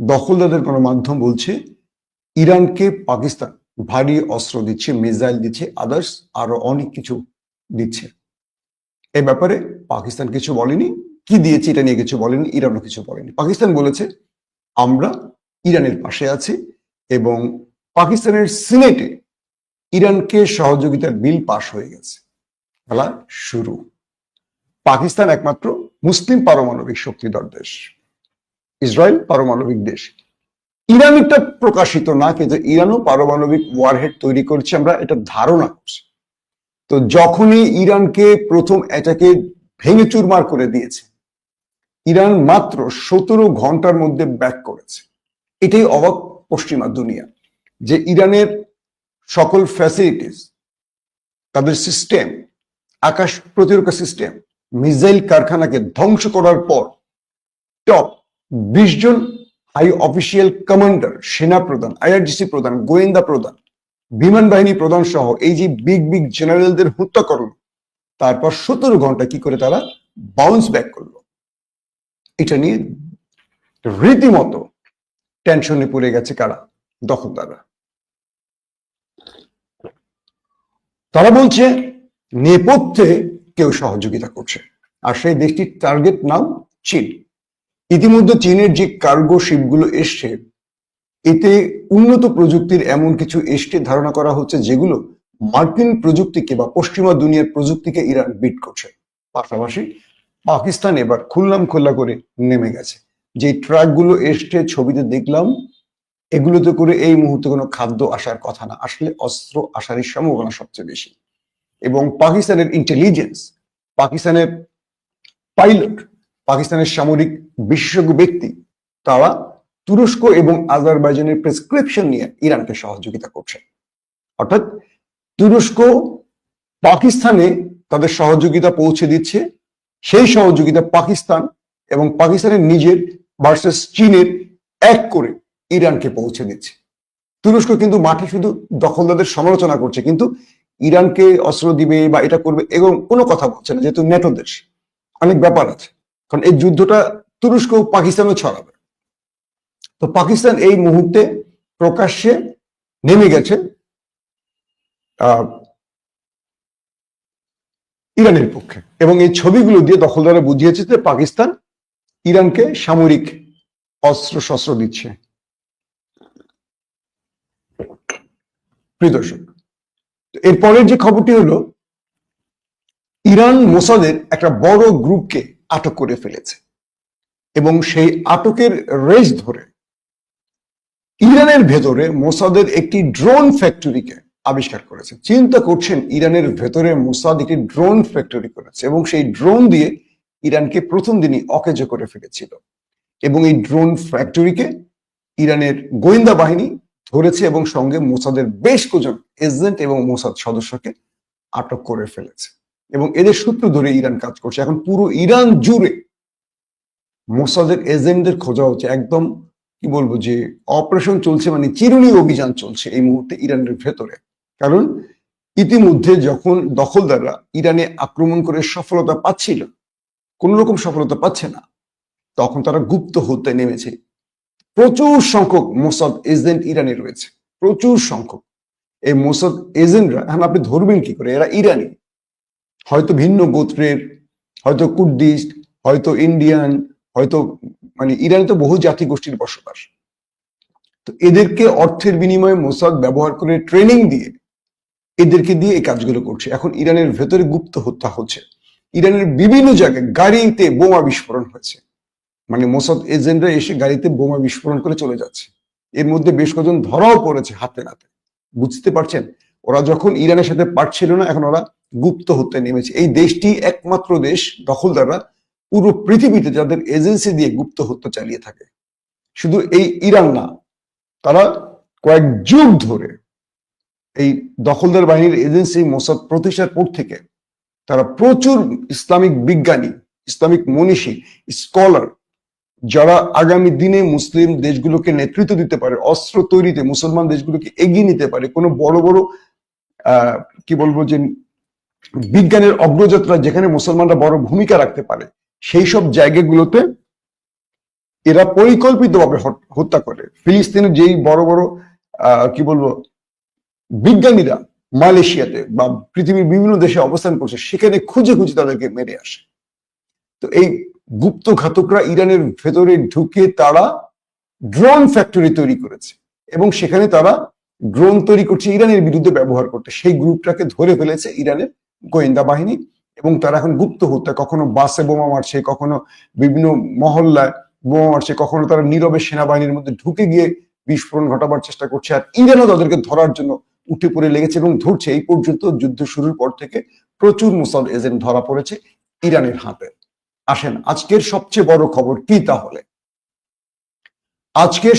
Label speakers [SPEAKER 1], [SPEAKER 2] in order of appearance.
[SPEAKER 1] দখলদারদের মাধ্যম বলছে, ইরানকে পাকিস্তান ভারী অস্ত্র দিচ্ছে, মিসাইল দিচ্ছে আদার্স আরও অনেক কিছু দিচ্ছে। এ ব্যাপারে পাকিস্তান কিছু বলেনি। কি দিয়েছে এটা নিয়ে কিছু বলেনি, ইরানও কিছু বলেনি। পাকিস্তান বলেছে, আমরা ইরানের পাশে আছি এবং পাকিস্তানের সিনেটে ইরানকে সহযোগিতার বিল পাশ হয়ে গেছে। খেলা শুরু। পাকিস্তান একমাত্র মুসলিম পারমাণবিক শক্তিধর দেশ। ইসরায়েল পারমাণবিক দেশ। ইরান এটা প্রকাশিত না, কিন্তু ইরানও পারমাণবিক ওয়ারহেড তৈরি করছে, আমরা এটা ধারণা করছি। তো যখনই ইরানকে প্রথম এটাকে ভেঙে চুরমার করে দিয়েছে, ইরান মাত্র সতেরো ঘণ্টার মধ্যে ব্যাক করেছে। এটাই অবাক পশ্চিমা দুনিয়া, যে ইরানের সকল ফ্যাসিলিটিস তাদের সিস্টেম আকাশ প্রতিরক্ষা সিস্টেম মিসাইল কারখানাকে ধ্বংস করার পর টপ বিশ জন হাই অফিসিয়াল কমান্ডার, সেনা প্রধান, আইআরজিসি প্রধান, গোয়েন্দা প্রধান, বিমান বাহিনী প্রধান সহ এই যে বিগ বিগ জেনারেলদের হত্যা করল, তারপর সতেরো ঘণ্টা কি করে তারা বাউন্স ব্যাক করল। এটা নিয়ে রীতিমতো টেনশনে পড়ে গেছে কারা? দখলদাররা। তারা বলছে, নেপথ্যে কেউ সহযোগিতা করছে। আর সেই দেশটির টার্গেট নাম চীন। ইতিমধ্যে চীনের যে কার্গো শিপগুলো এসছে, এতে উন্নত প্রযুক্তির এমন কিছু এসছে ধারণা করা হচ্ছে যেগুলো মার্কিন প্রযুক্তিকে বা পশ্চিমা দুনিয়ার প্রযুক্তিকে ইরান বিট করছে। পাশাপাশি পাকিস্তান এবার খুললাম খোল্লা করে নেমে গেছে। যে ট্রাকগুলো এসছে, ছবিতে দেখলাম, এগুলোতে করে এই মুহূর্তে কোনো খাদ্য আসার কথা না। আসলে অস্ত্র আসারই সম্ভাবনা সবচেয়ে বেশি। এবং পাকিস্তানের ইন্টেলিজেন্স পাকিস্তানের পাইলট পাকিস্তানের সামরিক বিশেষজ্ঞ ব্যক্তি, তারা তুরস্ক এবং আজারবাইজানের প্রেসক্রিপশন নিয়ে ইরানকে সহযোগিতা করছে। অর্থাৎ তুরস্ক পাকিস্তানে তাদের সহযোগিতা পৌঁছে দিচ্ছে। সেই সহযোগিতা পাকিস্তান এবং পাকিস্তানের নিজের ভার্সেস চীনের এক করে ইরানকে পৌঁছে দিচ্ছে। তুরস্ক কিন্তু মাঠে শুধু দখলদারদের সমালোচনা করছে, কিন্তু ইরানকে অস্ত্র দিবে বা এটা করবে এবং কোনো কথা বলছে না, যেহেতু নেটো দেশ। অনেক ব্যাপার আছে। কারণ এই যুদ্ধটা তুরস্ক ও পাকিস্তানও ছড়াবে। তো পাকিস্তান এই মুহূর্তে প্রকাশ্যে নেমে গেছে ইরানের পক্ষে। এবং এই ছবিগুলো দিয়ে দখলদারা বুঝিয়েছে যে পাকিস্তান ইরানকে সামরিক অস্ত্র শস্ত্র দিচ্ছে। প্রিয় দর্শক, তো এরপরের যে খবরটি হলো ইরান মোসাদের একটা বড় গ্রুপকে আটক করে ফেলেছে। এবং সেই আটকের রেস ধরে ইরানের ভেতরে মোসাদের একটি ড্রোন ফ্যাক্টরিকে আবিষ্কার করেছে। চিন্তা করছেন ইরানের ভেতরে মোসাদ একটি ড্রোন ফ্যাক্টরি করেছে এবং সেই ড্রোন দিয়ে ইরানকে প্রথম দিনই অকেজ করে ফেলেছিল। এবং এই ড্রোন ফ্যাক্টরিকে ইরানের গোয়েন্দা বাহিনী ধরেছে এবং সঙ্গে মোসাদের বেশ কজন এজেন্ট এবং মোসাদ সদস্যকে আটক করে ফেলেছে। এবং এদের সূত্র ধরে ইরান কাজ করছে। এখন পুরো ইরান জুড়ে মোসাদের এজেন্টদের খোঁজা হচ্ছে। একদম কি বলব যে অপারেশন চলছে মানে চিরুনি অভিযান চলছে এই মুহূর্তে ইরানের ভেতরে। কারণ ইতিমধ্যে যখন দখলদাররা ইরানে আক্রমণ করে সফলতা পাচ্ছিল, কোন রকম সফলতা পাচ্ছে না, তখন তারা গুপ্ত হতে নেমেছে। প্রচুর সংখ্যক মোসাদ এজেন্ট ইরানে রয়েছে। প্রচুর সংখ্যক। এই মোসাদ এজেন্টরা, এখন আপনি ধরবেন কি করে? এরা ইরানি। হয়তো ভিন্ন গোত্রের, হয়তো কুর্দিস্ট হয়তো ইন্ডিয়ান, হয়তো মানে ইরানে তো বহু জাতি গোষ্ঠীর বসবাস। তো এদেরকে অর্থের বিনিময়ে মোসাদ ব্যবহার করে ট্রেনিং দিয়ে এদেরকে দিয়ে এই কাজগুলো করছে। এখন ইরানের ভেতরে গুপ্ত হত্যা হচ্ছে। ইরানের বিভিন্ন জায়গায় গাড়িতে বোমা বিস্ফোরণ হয়েছে। মানে মোসাদ এজেন্টরা এসে গাড়িতে বোমা বিস্ফোরণ করে চলে যাচ্ছে। এর মধ্যে বেশ কজন ধরাও পড়েছে হাতে নাতে। বুঝতে পারছেন? ওরা যখন ইরানের সাথে পারছিল না, এখন ওরা গুপ্ত হত্যা নেমেছে। এই দেশটি একমাত্র দেশ, দখলদাররা, পুরো পৃথিবীতে যাদের এজেন্সি দিয়ে গুপ্ত হত্যা চালিয়ে থাকে। শুধু এই ইরান না, তারা কয়েক যুগ ধরে এই দখলদার বাহিনীর এজেন্সি, মোসাদ প্রতিষ্ঠার পর থেকে তারা প্রচুর ইসলামিক বিজ্ঞানী, ইসলামিক মনীষী, স্কলার, যারা আগামী দিনে মুসলিম দেশগুলোকে নেতৃত্ব দিতে পারে, অস্ত্র তৈরিতে মুসলমান দেশগুলোকে এগিয়ে নিতে পারে, কোনো বড় বড় কি বলব যে বিজ্ঞানের অগ্রযাত্রা যেখানে মুসলমানরা বড় ভূমিকা রাখতে পারে, সেই সব জায়গাগুলোতে এরা পরিকল্পিতভাবে হত্যা করে। ফিলিস্তিনের যেই বড় বড় কি বলব, বিজ্ঞানীরা মালয়েশিয়াতে বা পৃথিবীর বিভিন্ন দেশে অবস্থান করছে, সেখানে খুঁজে খুঁজে তাদেরকে মেরে আসে। তো এই গুপ্ত ঘাতকরা ইরানের ভেতরে ঢুকে তারা ড্রোন ফ্যাক্টরি তৈরি করেছে এবং সেখানে তারা ড্রোন তৈরি করছে, ইরানের বিরুদ্ধে ব্যবহার করতে। সেই গ্রুপটাকে ধরে ফেলেছে ইরানের গোয়েন্দা বাহিনী এবং তারা এখন গুপ্ত হত্যা, কখনো বাসে বোমা মারছে, কখনো বিভিন্ন মহল্লায় বোমা মারছে, কখনো তারা নীরবে সেনাবাহিনীর মধ্যে ঢুকে গিয়ে বিস্ফোরণ ঘটাবার চেষ্টা করছে আর ইরানও তাদেরকে ধরার জন্য উঠে পড়ে লেগেছে এবং ধরছে। এই পর্যন্ত যুদ্ধ শুরুর পর থেকে প্রচুর মোসাদ এজেন্ট ধরা পড়েছে ইরানের হাতে। আসেন, আজকের সবচেয়ে বড় খবর কি তাহলে? আজকের